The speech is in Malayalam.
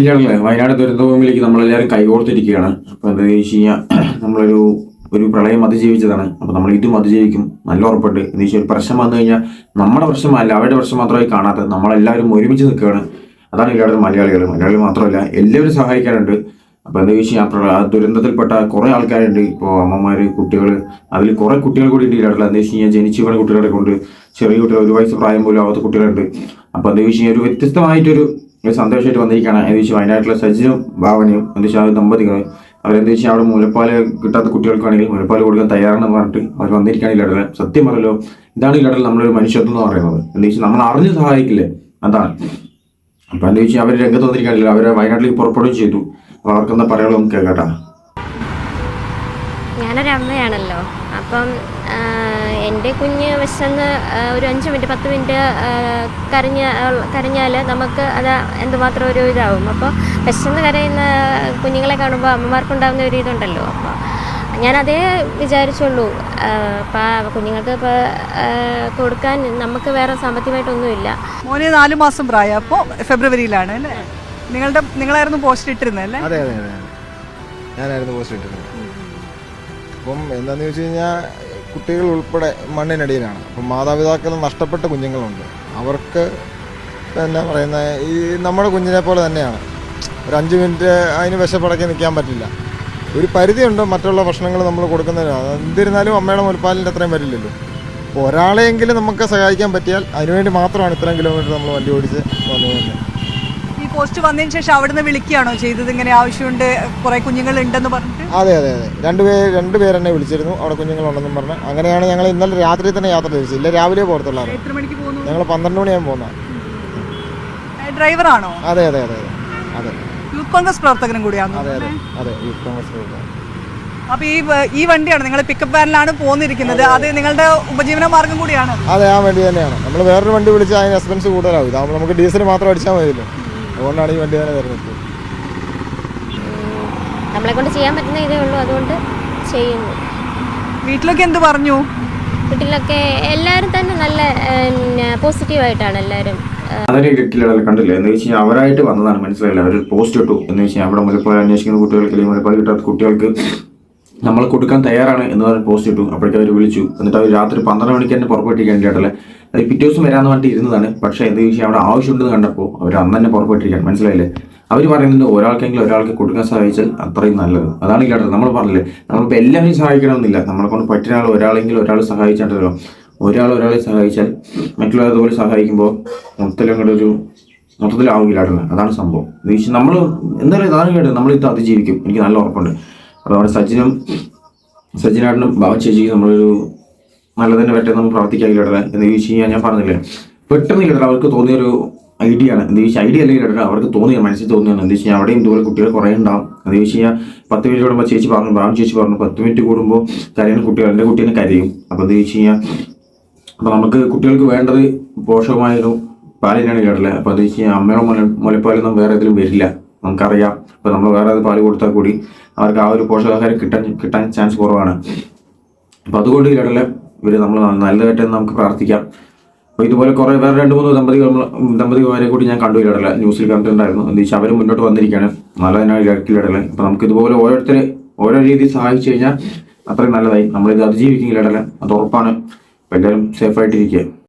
ഇല്ലാണല്ലേ വയനാട് ദുരന്തഭൂമിയിലേക്ക് നമ്മളെല്ലാവരും കൈകോർത്തിരിക്കുകയാണ്. അപ്പോൾ എന്താ വെച്ച് കഴിഞ്ഞാൽ നമ്മളൊരു ഒരു പ്രളയം അതിജീവിച്ചതാണ്. അപ്പോൾ നമ്മൾ ഇതും അതിജീവിക്കും. നല്ല ഉറപ്പുണ്ട്. എന്ന് വെച്ചാൽ ഒരു പ്രശ്നം വന്നു കഴിഞ്ഞാൽ നമ്മുടെ പ്രശ്നമല്ല അവരുടെ പ്രശ്നം മാത്രമായി കാണാത്തത്. നമ്മളെല്ലാവരും ഒരുമിച്ച് നിൽക്കുകയാണ്. അതാണ് എല്ലാവരും മലയാളികൾ. മലയാളികൾ മാത്രമല്ല എല്ലാവരും സഹായിക്കാറുണ്ട്. അപ്പോൾ എന്താ വെച്ച് കഴിഞ്ഞാൽ ആ ദുരന്തത്തിൽപ്പെട്ട കുറേ ആൾക്കാരുണ്ട്. ഇപ്പോൾ അമ്മമാർ കുട്ടികൾ അതിൽ കുറേ കുട്ടികൾ കൂടി ഉണ്ട് ഇല്ലാട്ടില്ല എന്താ വെച്ച് കഴിഞ്ഞാൽ ജനിച്ചു വീണ കുട്ടികളെ കൊണ്ട് ചെറിയ കുട്ടികൾ ഒരു വയസ്സ് പ്രായം പോലും ആവാത്ത കുട്ടികളുണ്ട്. അപ്പോൾ എന്താ വെച്ച് കഴിഞ്ഞാൽ ഒരു വ്യത്യസ്തമായിട്ടൊരു ഒരു സന്തോഷമായിട്ട് വന്നിരിക്കുകയാണ്. എന്ന് വെച്ചാൽ വയനാട്ടിലെ സജ്ജനും ഭാവനയും എന്ന് വെച്ചാൽ ദമ്പതികളും അവരെന്ത് വെച്ചാൽ അവിടെ മുലപ്പാൽ കിട്ടാത്ത കുട്ടികൾക്കാണെങ്കിൽ മുലപ്പാൽ കൊടുക്കാൻ തയ്യാറാണെന്ന് പറഞ്ഞിട്ട് അവർ വന്നിരിക്കുകയാണ് ഈ ഇല്ലടൽ സത്യം പറയല്ലോ ഇതാണ് ഈ ഇല്ലടൽ നമ്മളൊരു മനുഷ്യത്വം എന്ന് പറയുന്നത്. എന്ന് വെച്ചാൽ നമ്മൾ അറിഞ്ഞ് സഹായിക്കില്ലേ? അതാണ്. അപ്പം എന്താ വെച്ചാൽ അവർ രംഗത്ത് വന്നിരിക്കാനില്ല അവരെ വയനാട്ടിലേക്ക് പുറപ്പെടുകയും ചെയ്തു. അപ്പോൾ അവർക്കെന്താ പറയാനുള്ളത് നമുക്ക് കേൾക്കട്ടാ. ഞാനൊരു അമ്മയാണല്ലോ അപ്പം എന്റെ കുഞ്ഞ് വിശന്ന് ഒരു അഞ്ച് മിനിറ്റ് പത്ത് മിനിറ്റ് കരഞ്ഞ കരഞ്ഞാൽ നമുക്ക് അത് എന്തുമാത്രം ഒരു ഇതാവും. അപ്പോൾ വിശന്ന് കരയുന്ന കുഞ്ഞുങ്ങളെ കാണുമ്പോൾ അമ്മമാർക്കുണ്ടാകുന്ന ഒരു ഇതുണ്ടല്ലോ. അപ്പോൾ ഞാനതേ വിചാരിച്ചുള്ളൂ. അപ്പം കുഞ്ഞുങ്ങൾക്ക് ഇപ്പോൾ കൊടുക്കാൻ നമുക്ക് വേറെ സാമ്പത്തികമായിട്ടൊന്നുമില്ല. മോനെ നാല് മാസം പ്രായം. അപ്പോൾ ഫെബ്രുവരിയിലാണ് അല്ലേ? നിങ്ങളുടെ നിങ്ങളായിരുന്നു പോസ്റ്റ് ഇട്ടിരുന്നത് അല്ലേ? അതെ അതെ അതെ ഞാനായിരുന്നു പോസ്റ്റ് ഇട്ടിരുന്നത് അപ്പം എന്താണെന്ന് വെച്ച് കഴിഞ്ഞാൽ കുട്ടികൾ ഉൾപ്പെടെ മണ്ണിനടിയിലാണ്. അപ്പം മാതാപിതാക്കൾ നഷ്ടപ്പെട്ട കുഞ്ഞുങ്ങളുണ്ട്. അവർക്ക് എന്നാ പറയുന്ന ഈ നമ്മുടെ കുഞ്ഞിനെ പോലെ തന്നെയാണ്. ഒരു അഞ്ച് മിനിറ്റ് അതിന് വിശപ്പടക്കി നിൽക്കാൻ പറ്റില്ല. ഒരു പരിധിയുണ്ട് മറ്റുള്ള ഭക്ഷണങ്ങൾ നമ്മൾ കൊടുക്കുന്നതിനാണ് എന്തിരുന്നാലും അമ്മയുടെ മുൽപ്പാലിന്റെ അത്രയും വരില്ലല്ലോ. അപ്പോൾ ഒരാളെയെങ്കിലും നമുക്ക് സഹായിക്കാൻ പറ്റിയാൽ അതിനുവേണ്ടി മാത്രമാണ് ഇത്രയും കിലോമീറ്റർ നമ്മൾ വണ്ടി ഓടിച്ച് വന്നു തന്നെ. പോസ്റ്റ് വന്നതിന് ശേഷം അവിടുന്ന് വിളിക്കുകയാണോ ചെയ്തത്? ഇങ്ങനെ ആവശ്യമുണ്ട് കുറെ കുഞ്ഞുങ്ങൾ ഉണ്ടെന്ന് പറഞ്ഞിട്ട്? അതെ അതെ അതെ. രണ്ട് പേര് രണ്ട് പേരെന്നെ വിളിച്ചിരുന്നു. അവിടെ കുഞ്ഞുങ്ങളുണ്ടെന്നും പറഞ്ഞു. അങ്ങനെയാണ് ഞങ്ങൾ ഇന്നലെ രാത്രി തന്നെ യാത്ര തിരിച്ചു ഇല്ല രാവിലെ പോകത്തുള്ള എത്ര മണിക്ക് പോകുന്നു? ഞങ്ങൾ പന്ത്രണ്ട് മണിയാകും പോകുന്ന ഡ്രൈവറാണോ? അതെ അതെ അതെ അതെ. അതെ. യൂത്ത് കോൺഗ്രസ് പ്രവർത്തകനും കൂടിയാണ് അതെ അതെ. അതെ യൂത്ത് കോൺഗ്രസ് പ്രവർത്തകൻ. അപ്പൊ ഈ ഈ വണ്ടിയാണ് നിങ്ങൾ പിക്കപ്പ് വാനിലാണ് പോന്നിരിക്കുന്നത്. അത് നിങ്ങളുടെ ഉപജീവന മാർഗം കൂടിയാണ്? അതെ ആ വണ്ടി തന്നെയാണ്. നമ്മൾ വേറൊരു വണ്ടി വിളിച്ചാൽ അതിന് എക്സ്പെൻസ് കൂടുതലാവും. ഇതാകുമ്പോൾ നമുക്ക് ഡീസൽ മാത്രം അടിച്ചാൽ മതിയല്ലോ. അതുകൊണ്ടാണ് ഈ വണ്ടി തന്നെ തിരഞ്ഞെടുത്തത്. നമ്മളെ കൊണ്ട് ചെയ്യാൻ പറ്റുന്ന ഇതേ ഉള്ളൂ. അതുകൊണ്ട് ചെയ്യുന്നു. വീട്ടിലൊക്കെ എന്ത് പറഞ്ഞു? വീട്ടിലൊക്കെ എല്ലാവരും തന്നെ നല്ല പോസിറ്റീവായിട്ടാണ് എല്ലാവരും അവരെ ഇട്ടില്ല കണ്ടില്ല? എന്ന് വെച്ച് കഴിഞ്ഞാൽ അവരായിട്ട് വന്നതാണ് മനസ്സിലായില്ല. അവർ പോസ്റ്റ് ഇട്ടു. എന്ന് വെച്ചാൽ കഴിഞ്ഞാൽ അവിടെ മുലപ്പാൽ അന്വേഷിക്കുന്ന കുട്ടികൾക്ക് അല്ലെങ്കിൽ മുലപ്പാൽ കിട്ടാത്ത കുട്ടികൾക്ക് നമ്മൾ കൊടുക്കാൻ തയ്യാറാണ് എന്ന് പറഞ്ഞ് പോസ്റ്റ് ഇട്ടു. അപ്പോഴേക്കും അവർ വിളിച്ചു. എന്നിട്ട് അവർ രാത്രി പന്ത്രണ്ട് മണിക്ക് തന്നെ പുറപ്പെട്ടിരിക്കാൻ കേട്ടല്ലേ അത് പിറ്റേ ദിവസം വരാമെന്ന് പറഞ്ഞിട്ട് ഇരുന്നതാണ്. പക്ഷേ എന്ത് വിഷയം അവിടെ ആവശ്യമുണ്ടെന്ന് കണ്ടപ്പോൾ അവർ അന്ന് തന്നെ പുറപ്പെട്ടിരിക്കാൻ മനസ്സിലായില്ലേ? അവർ പറയുന്നുണ്ട് ഒരാൾക്കെങ്കിലും ഒരാൾക്ക് കൊടുക്കാൻ സഹായിച്ചാൽ അത്രയും നല്ലത്. അതാണ് ഇല്ലാട്ടത് നമ്മൾ പറഞ്ഞില്ലേ? നമ്മളിപ്പോൾ എല്ലാവരെയും സഹായിക്കണമെന്നില്ല. നമ്മളെ കൊണ്ട് പറ്റുന്ന ആൾ ഒരാളെങ്കിലും ഒരാൾ സഹായിച്ചിട്ടുണ്ടല്ലോ ഒരാൾ ഒരാളെ സഹായിച്ചാൽ മറ്റുള്ളവരെ അതുപോലെ സഹായിക്കുമ്പോൾ മൊത്തത്തിൽ അങ്ങോട്ട് ഒരു മൊത്തത്തിലാവില്ലായിരുന്നു അതാണ് സംഭവം. നമ്മൾ എന്തായാലും ഇതാണ് കേട്ടത്. നമ്മൾ ഇത് അതിജീവിക്കും. എനിക്ക് നല്ല ഉറപ്പുണ്ട്. അപ്പോൾ നമ്മുടെ സജിനും സജിനാടിനും ഭാവ ചേച്ചിക്ക് നമ്മളൊരു നല്ല തന്നെ പറ്റുന്ന നമ്മൾ പ്രവർത്തിക്കാനില്ലട എന്ന് ചോദിച്ചു കഴിഞ്ഞാൽ ഞാൻ പറഞ്ഞില്ലേ? പെട്ടെന്ന് ഇല്ലട അവർക്ക് തോന്നിയൊരു ഐഡിയ ആണ്. എന്ന് ചോദിച്ചാൽ ഐഡിയ അല്ലെങ്കിൽ ഇല്ലട അവർക്ക് തോന്നിയ മനസ്സിൽ തോന്നിയാണ്. എന്ന് വെച്ചാൽ അവിടെയും ഇതുപോലെ കുട്ടികൾ കുറേ ഉണ്ടാവും. എന്ന് ചോദിച്ചു കഴിഞ്ഞാൽ പത്ത് മിനിറ്റ് കൂടുമ്പോൾ ചേച്ചി പറഞ്ഞു ബ്രാഹ്മൺ ചേച്ചി പറഞ്ഞു പത്ത് മിനിറ്റ് കൂടുമ്പോൾ കരയുന്ന കുട്ടികൾ എന്റെ കുട്ടീനെ കരയും. അപ്പോൾ എന്ന് ചോദിച്ചു കഴിഞ്ഞാൽ അപ്പോൾ നമുക്ക് കുട്ടികൾക്ക് വേണ്ടത് പോഷകമായൊരു പാലിനാണ് ഇടല അപ്പോൾ എന്ന് വെച്ച് കഴിഞ്ഞാൽ അമ്മയുടെ മുല മുലപ്പാലൊന്നും വേറെ ഏതിലും വരില്ല. നമുക്കറിയാം. അപ്പോൾ നമ്മൾ വേറെ ഏത് പാൽ കൊടുത്താൽ കൂടി അവർക്ക് ആ ഒരു പോഷകാഹാരം കിട്ടാൻ കിട്ടാൻ ചാൻസ് കുറവാണ്. അപ്പോൾ അതുകൊണ്ട് ഇടയിലെ ഇവർ നമ്മൾ നല്ലതായിട്ട് നമുക്ക് പ്രാർത്ഥിക്കാം. അപ്പോൾ ഇതുപോലെ കുറേ വേറെ രണ്ട് മൂന്ന് ദമ്പതികൾ ദമ്പതിമാരെ കൂടി ഞാൻ കണ്ടു ഇടയിലെ ന്യൂസിൽ കണ്ടിട്ടുണ്ടായിരുന്നു. എന്താ വെച്ചാൽ അവർ മുന്നോട്ട് വന്നിരിക്കുകയാണ് നല്ലതിനാണ് ഇടയിലെ അപ്പോൾ നമുക്ക് ഇതുപോലെ ഓരോരുത്തരെ ഓരോ രീതിയിൽ സഹായിച്ചു കഴിഞ്ഞാൽ അത്രയും നല്ലതായി. നമ്മളിത് അതിജീവിക്കും ഇടയിലെ അത് ഉറപ്പാണ്. എല്ലാവരും സേഫായിട്ടിരിക്കുക